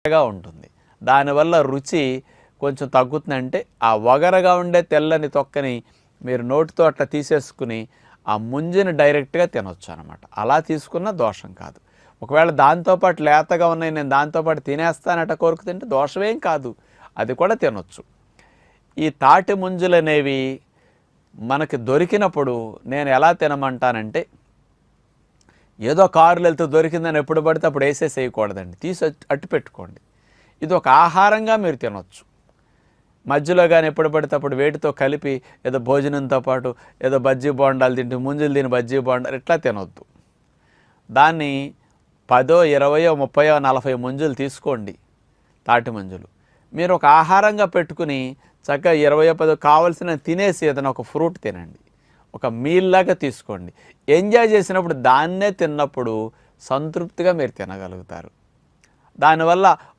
వగరగా ఉంటుంది. దానివల్ల రుచి కొంచెం తగ్గుతుందంటే ఆ వగరగా ఉండే తెల్లని తొక్కని మీరు నోటితో అట్లా తీసేసుకుని ఆ ముంజిని డైరెక్ట్గా తినొచ్చు అనమాట అలా తీసుకున్న దోషం కాదు. ఒకవేళ దాంతోపాటు లేతగా ఉన్నాయి నేను దాంతోపాటు తినేస్తానట కోరుకు తింటే దోషమేం కాదు. అది కూడా తినొచ్చు. ఈ తాటి ముంజులు అనేవి మనకి దొరికినప్పుడు నేను ఎలా తినమంటానంటే ఏదో కారులు వెళ్తే దొరికిందని ఎప్పుడు పడితే అప్పుడు వేసేసేయకూడదండి తీసి అట్టు- పెట్టుకోండి. ఇది ఒక ఆహారంగా మీరు తినొచ్చు. మధ్యలో కానీ ఎప్పుడు పడితే అప్పుడు వేటితో కలిపి ఏదో భోజనంతో పాటు ఏదో బజ్జీ బోండాలు తింటూ ముంజులు తిని బజ్జీ బోండాలు ఇట్లా తినొద్దు. దాన్ని పదో ఇరవయో ముప్పయో నలభై ముంజులు తీసుకోండి. తాటి మంజులు. మీరు ఒక ఆహారంగా పెట్టుకుని చక్కగా ఇరవయో పదో కావలసిన తినేసి ఏదైనా ఒక ఫ్రూట్ తినండి. ఒక మీల్ లాగా తీసుకోండి. ఎంజాయ్ చేసినప్పుడు దాన్నే తిన్నప్పుడు సంతృప్తిగా మీరు తినగలుగుతారు. దానివల్ల